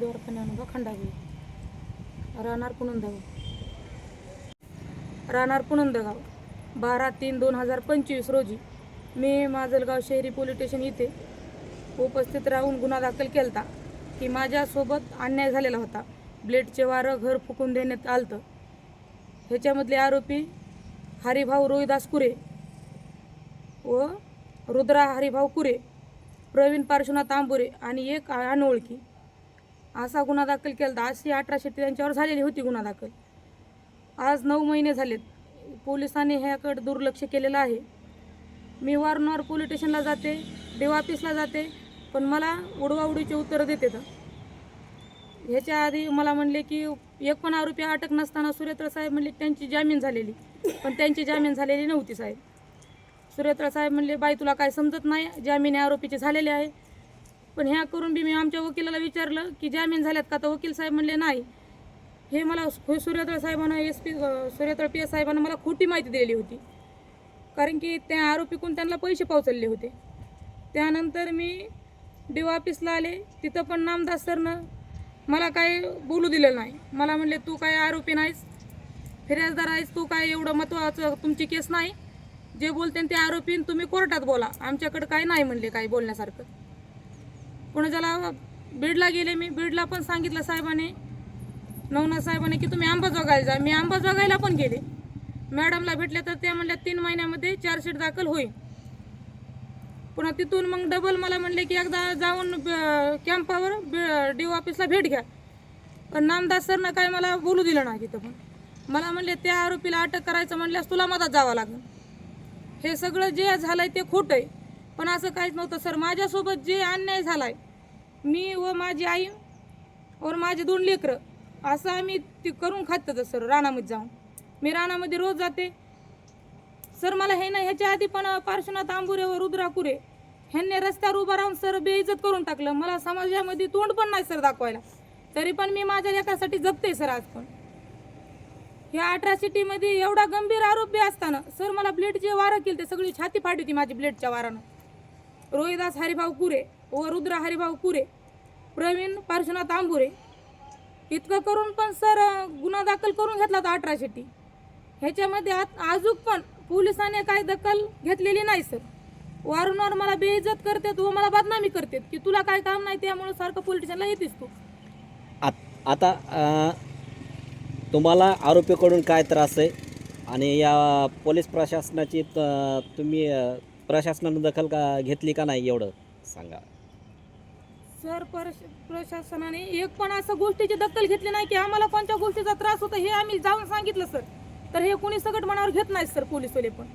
सिद्धवर्धन अनुभव खंडागळी राहणार पुनंदगाव. राहणार पुनंदगाव. बारा तीन दोन हजार पंचवीस रोजी मी माजलगाव शहरी पोलीस स्टेशन इथे उपस्थित राहून गुन्हा दाखल केलता की माझ्यासोबत अन्याय झालेला होता. ब्लेडचे वारं घर फुकून देण्यात आलं ह्याच्यामधले आरोपी हरिभाऊ रोहिदास कुरे व रुद्रा हरिभाऊ कुरे प्रवीण पार्श्वनाथ आंबुरे आणि एक अनोळखी. असा गुन्हा दाखल केला अशी अठराशे त्यांच्यावर झालेली होती गुन्हा दाखल. आज नऊ महिने झालेत. पोलिसांनी ह्याकडे दुर्लक्ष केलेलं आहे. मी वारंवार पोलीस स्टेशनला जाते देव ऑफिसला जाते पण मला उडवाउडीचे उत्तरं देते तर. ह्याच्या आधी मला म्हणले की एक पण आरोपी अटक नसताना सुरेत्र साहेब म्हणले त्यांची जामीन झालेली. पण त्यांची जामीन झालेली नव्हती साहेब. सुरेत्र साहेब म्हणले बाई तुला काय समजत नाही? जामीन या आरोपीचे झालेले आहे. पण ह्या करून बी मी आमच्या वकिलाला विचारलं की जामीन झाल्यात का? तर वकील साहेब म्हणले नाही. हे मला सूर्यतळ साहेबानं साहेबांना S P Suryatal P S साहेबानं मला खोटी माहिती दिलेली होती. कारण की त्या आरोपीकडून त्यांना पैसे पावचलले होते. त्यानंतर मी डी ऑफिसला आले. तिथं पण नामदास सरनं मला काय बोलू दिलं नाही. मला म्हणले तू काय आरोपी नाहीस फिर्याजदार आहेस तू काय एवढं महत्त्वाचं तुमची केस नाही? जे बोलते ते आरोपी तुम्ही कोर्टात बोला. आमच्याकडं काय नाही म्हणले काही बोलण्यासारखं. पुन्हा ज्याला बीडला गेले मी बीडला पण सांगितलं साहेबांनी नवनाथ साहेबांनी की तुम्ही अंबाजोगायला जा. मी अंबाजोगायला पण गेले. मॅडमला भेटले तर त्या म्हणल्या तीन महिन्यामध्ये चार्जशीट दाखल होईल. पुन्हा तिथून मग डबल मला म्हणले की एकदा जाऊन ब- कॅम्पावर डी ऑफिसला भेट घ्या. पण नामदास सरनं काय मला बोलू दिलं नाही तिथं पण. मला म्हणले त्या आरोपीला अटक करायचं म्हणल्यास तुला मदत जावं लागेल. हे सगळं जे झालं आहे ते खोटं आहे. पण असं काहीच नव्हतं. सर माझ्यासोबत जे अन्याय झालाय मी व माझी आई व माझे दोन लेकरं असं आम्ही ते करून खात होतं सर रानामध्ये जाऊन. मी रानामध्ये रोज जाते. सर मला हे नाही ह्याच्या आधी पण पार्श्वनाथ आंबुरे व रुद्राकुरे ह्यांनी रस्त्यावर उभं राहून सर बेइज्जत करून टाकलं. मला समाजामध्ये तोंड पण नाही सर दाखवायला. तरी पण मी माझ्या एकासाठी जगते सर आज पण. ह्या अठरा सिटीमध्ये एवढा गंभीर आरोप बी असताना सर मला ब्लेडचे वारं केले ते सगळी छाती फाटी होती माझी ब्लेडच्या वारानं. रोहिदास हरिभाऊ कुरे व रुद्र हरिभाऊ कुरे प्रवीण पार्श्वनाथ आंबुरे. इतकं करून पण सर गुन्हा दाखल करून घेतला होता अठराशेटी ह्याच्यामध्ये आत अजून पण पोलिसाने काय दखल घेतलेली नाही सर. वारंवार मला बेइज्जत करतात व मला बदनामी करतात की तुला काय काम नाही त्यामुळे सारखं पोलिटिशनला येतेस तू. आत- आता अ, तुम्हाला आरोपीकडून काय त्रास आहे? आणि या पोलीस प्रशासनाची त- तुम्ही अ, प्रशासनानं दखल का घेतली का नाही एवढं सांगा. सर परश- प्रशासनाने एक पण असं गोष्टीची दखल घेतली नाही की आम्हाला कोणत्या गोष्टीचा त्रास होता हे आम्ही जाऊन सांगितलं सर. तर हे कोणी सगट मनावर घेत नाही सर पोलीसवाले पण.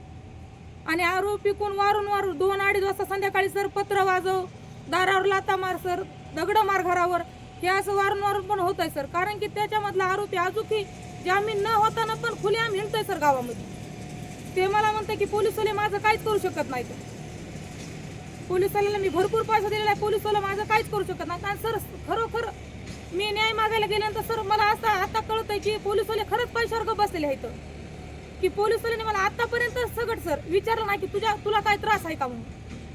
आणि आरोपी कोण वारून दोन अडीच वाजता संध्याकाळी सर पत्र वाजव दारावर लाता मार सर दगड मार घरावर. हे असं वारंवार पण होत आहे सर. कारण की त्याच्यामधला आरोपी अजूनही जामीन न होताना पण खुलेआम हिंडतोय सर गावामध्ये. ते मला म्हणते की पोलीसवाले माझं काहीच करू शकत नाही पोलिसवाल्याला मी भरपूर पैसा दिलेला आहे पोलिसवाला माझं काहीच करू शकत नाही. कारण सर खरोखर मी न्याय मागायला गेल्यानंतर सर मला असं आता कळत आहे की पोलिसवाले खरंच पैशावर बसलेले आहेत. की पोलिसवाल्याने मला आतापर्यंत सगळं सर विचारलं नाही की तुझ्या तुला काय त्रास आहे का म्हणून?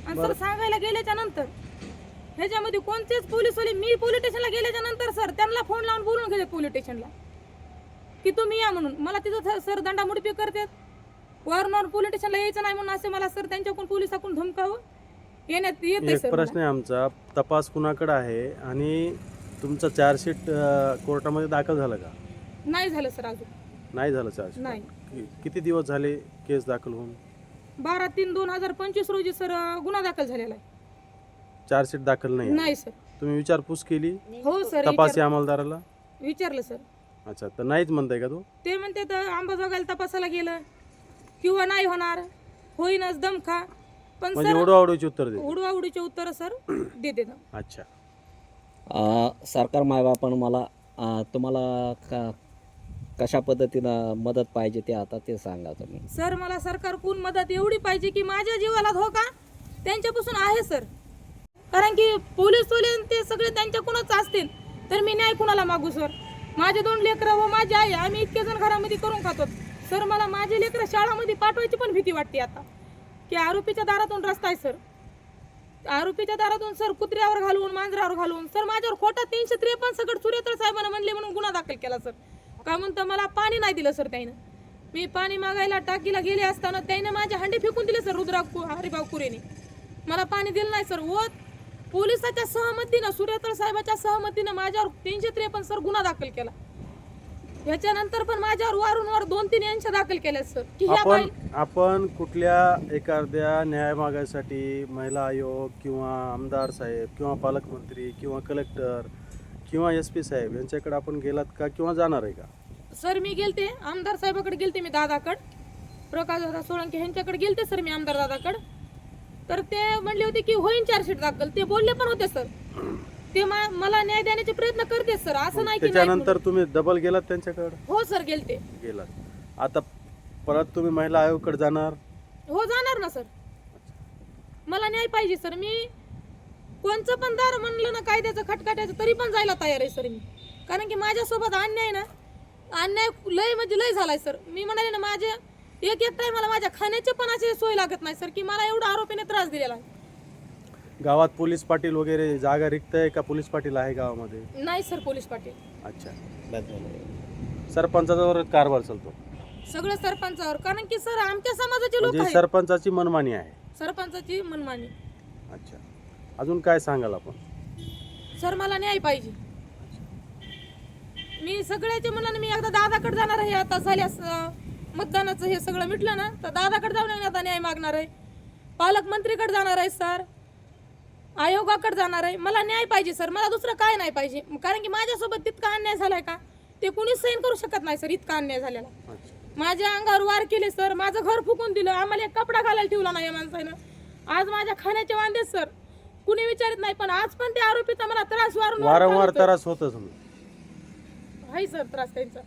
आणि सर सांगायला गेल्याच्यानंतर ह्याच्यामध्ये कोणतेच पोलिसवाले मी पोलीस स्टेशनला गेल्याच्यानंतर सर त्यांना फोन लावून बोलून घेते पोलीस स्टेशनला की तुम्ही या म्हणून. मला तिथं सर दंडामुडपी करतात. वारंवार पोलीस स्टेशनला यायचं नाही म्हणून असे मला सर त्यांच्याकडून पोलिसाकडून धमकावं. येण्यात येते एक सर. प्रश्न आहे आमचा. तपास कुणाकडे आहे? आणि तुमचं चार्जशीट अ, कोर्टामध्ये दाखल झालं का. नाही झालं सर अजून. नाही झालं नाही. किती दिवस झाले केस दाखल होऊन? बारा तीन दोन हजार पंचवीस रोजी सर गुन्हा दाखल झालेला आहे. चार्जशीट दाखल नाही आहे. नाही सर. तुम्ही विचारपूस केली? हो सर तपासी विचार- अंमलदाराला? विचारलं सर. अच्छा तर नाहीच म्हणताय का तू? ते म्हणते तर आंबाजोगायला तपासायला गेलं. किंवा नाही होणार. होईनच दमखा पण म्हणजे सर उत्तर दे उडवा उडीचे उत्तर सर देते ना. अच्छा. अ, सरकार मायबापानं मला अ, तुम्हाला का कशा पद्धतीनं मदत पाहिजे ते आता ते सांगा तुम्ही. सर मला सरकारकडून मदत एवढी पाहिजे की माझ्या जीवाला धोका? त्यांच्यापासून आहे सर. कारण की पोलीस वाले ते सगळे त्यांच्याकडूनच असतील. तर मी न्याय कुणाला मागू सर? माझे दोन लेकरं व माझी आई आम्ही इतके जण घरामध्ये करून खातो. सर मला माझे लेकरं शाळामध्ये पाठवायची पण भीती वाटते आता. की आरोपीच्या दारातून रस्ता आहे सर आरोपीच्या दारातून सर कुत्र्यावर घालून मांजरावर घालून सर माझ्यावर खोटा तीनशे त्रेपन्न सगळं सूर्यतळ साहेबांना म्हणले म्हणून गुन्हा दाखल केला सर का म्हणतं मला पाणी नाही दिलं सर त्यानं मी पाणी मागायला टाकीला गेले असताना त्याने माझे हंडे फेकून दिले सर रुद्रा हरिभाव कुरेने. मला पाणी दिलं नाही सर व पोलिसाच्या सहमतीनं सूर्यतळ साहेबाच्या सहमतीनं माझ्यावर तीनशे त्रेपन्न सर गुन्हा दाखल केला. ह्याच्यानंतर पण माझ्यावर वारंवार दोन तीन यांच्या दाखल केल्या सर. की ह्या आपण बाई आपण कुठल्या एखाद्या न्याय मागायसाठी महिला आयोग किंवा आमदार साहेब किंवा पालकमंत्री किंवा कलेक्टर किंवा एस पी साहेब यांच्याकडे आपण गेलात का किंवा जाणार आहे का? सर मी गेलते. आमदार साहेबाकडे गेलते मी दादाकड. प्रकाश दादा सोळंके ह्यांच्याकडे गेलते सर मी आमदार दादाकड. तर ते म्हणले होते की होईन चार्जशीट दाखल. ते बोलले पण होते सर. ते मा- मला न्याय देण्याचे प्रयत्न करते सर असं नाही की नाही त्याच्यानंतर तुम्ही डबल गेलात त्यांच्याकडे. हो सर गेलते. गेलात. आता परत तुम्ही महिला आयोगकडे जाणार? हो जाणार ना सर मला न्याय पाहिजे सर मी कोणचं पण दार म्हणलं ना कायद्याचं खटकाट्याचं तरी पण जायला तयार आहे सर मी. कारण की माझ्यासोबत अन्याय ना अन्याय लय म्हणजे लय झालाय सर मी म्हणाले ना माझ्या एक एक मला माझ्या खाण्याची पण अशी सोय लागत नाही सर की मला एवढा आरोपीने त्रास दिलेला आहे. गावात पोलीस पाटील वगैरे जागा रिक्त आहे का? पोलीस पाटील आहे गावामध्ये? नाही सर पोलीस पाटील. अच्छा. सरपंचावर कारभार चालतो. सगळं सरपंचावर. कारण की सर आमच्या समाजाचे लोक म्हणजे आहेत. सरपंचाची मनमानी आहे. सरपंचाची मनमानी. अच्छा. अजून काय सांगाल आपण? सर मला न्याय पाहिजे. मी सगळ्याच्या मनाने मी एकदा दादाकडे जाणार आहे. आता झाल्यास अं, मतदानाचं हे सगळं मिटलं ना तर दादाकडे जाऊन आता न्याय मागणार आहे. पालकमंत्रीकडे जाणार आहे सर. आयोगाकडे जाणार आहे. मला न्याय पाहिजे सर. मला दुसरं काय नाही पाहिजे. कारण की माझ्यासोबत तितका अन्याय झालाय का? ते कुणीच सहन करू शकत नाही सर इतका अन्याय झालेला माझ्या अंगावर वार केले सर. माझं घर फुकून दिलं. आम्हाला एक कपडा घालायला ठेवला नाही या माणसानं. आज माझ्या खाण्याचे वांदे सर. कुणी विचारित नाही पण आज पण ते आरोपीचा मला त्रास वारंवार होता. त्रास होतच आहे सर त्रास त्यांचा.